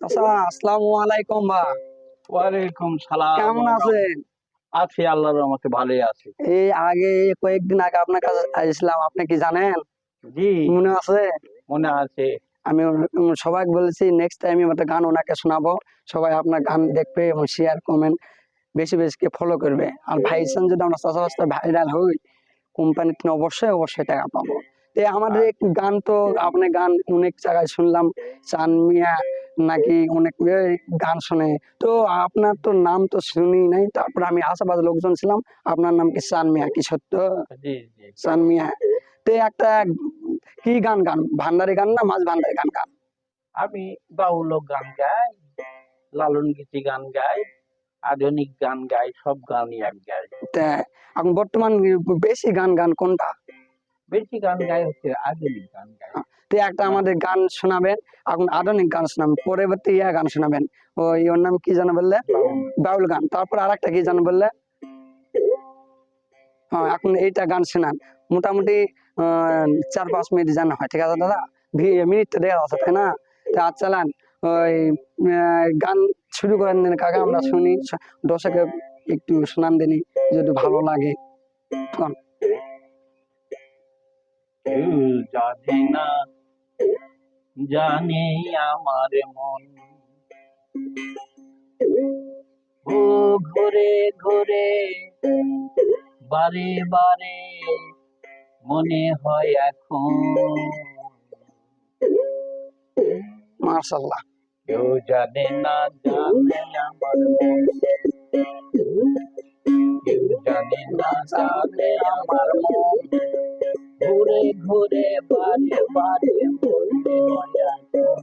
চাচা আসসালামু আলাইকুম বা ওয়ালাইকুম সালাম কেমন আছেন? আছি আল্লাহর রহমতে ভালোই আছি। এই আগে কয়েকদিন আগে আপনার কাছে আসলাম আপনি কি জানেন? জি। মনে আছে? মনে আছে। আমি সবাই বলেছি নেক্সট টাইম একটা গান ওনাকে শোনাবো। সবাই আপনার গান দেখবে এবং শেয়ার কমেন্ট বেশি বেশি ফলো করবে। আর ভাইসান যদি আমরা চাষাবাসটা ভাইরাল হই কোম্পানিতে অবশ্যই অবশ্যই টাকা পাবো। আমাদের গান তো আপনার গান অনেক জায়গায় শুনলাম চান মিয়া নাকি অনেক গান শোনে। তো আপনার তো নাম তো শুনি নাই তারপর আমি আশেপাশে লোকজন ছিলাম। আপনার নাম কি চান মিয়া? কি সত্য? জি মিয়া। তো একটা কি গান গান? ভান্ডারি গান না মাছ ভান্ডারি গান গান? আমি বাউল গান গাই লালন গীতি গান গাই আধুনিক গান গাই সব গানই এক গাই। তা এখন বর্তমান বেশি গান গান কোনটা? বেশি গান গাই হচ্ছে আধুনিক গান গাই তো একটা আমাদের গান শোনাবেন এখন আধুনিক গান শোনাবেন পরবর্তী ইয়া গান শোনাবেন। ওই ওর নাম কি জানো বললে? বাউল গান। তারপর আর একটা কি জানো বললে? হ্যাঁ এখন এইটা গান শোনান। মোটামুটি চার পাঁচ মিনিট জানা হয় ঠিক আছে দাদা? মিনিট তো দেওয়া আছে তাই না? তা চালান ওই গান শুরু করেন দেন কাকা আমরা শুনি স- দর্শকে একটু শোনান দিনি যদি ভালো লাগে। কেউ জানে না জানে আমার মন। ও ঘুরে ঘুরে বারে বারে মনে হয় এখন। মার্শাল্লাহ কেউ জানে না জানে আমার মন। কেউ জানে না জানে আমার মন। ঘুরে ঘুরে বারে বারে মনে হয় এখন।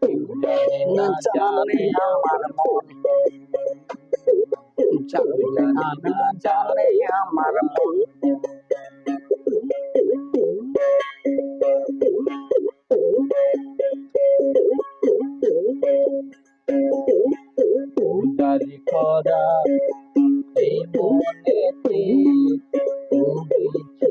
কেউ জানে না জানে আমার মন জানে না না জানে আমার মন উদারি করা এই মনেতে তুমি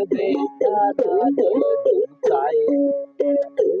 থাকবে তারা চাই কেউ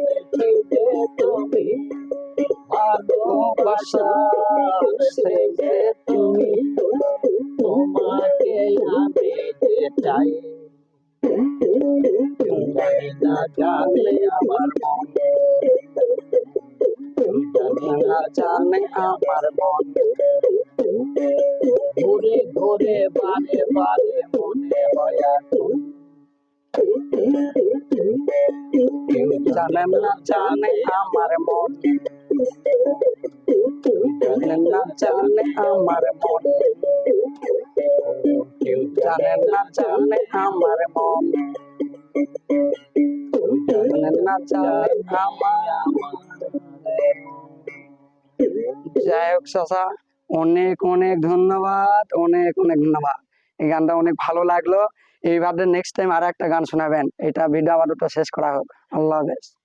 ভালোবাসা সে যে তুমি তোমাকে আমি চাই জানি না জানলে আমার মন জানি না জানে আমার মন ঘুরে ঘুরে বারে বারে জানে জানে আমার মন না জানে আমার মন কেউ না জানে আমার মন না জানে আমার যাই হোক অনেক অনেক ধন্যবাদ, অনেক অনেক ধন্যবাদ। এই গানটা অনেক ভালো লাগল। এইভাবে নেক্সট টাইম আর একটা গান শোনাবেন। এটা ভিডিও আবার শেষ করা হোক। আল্লাহ হাফেজ।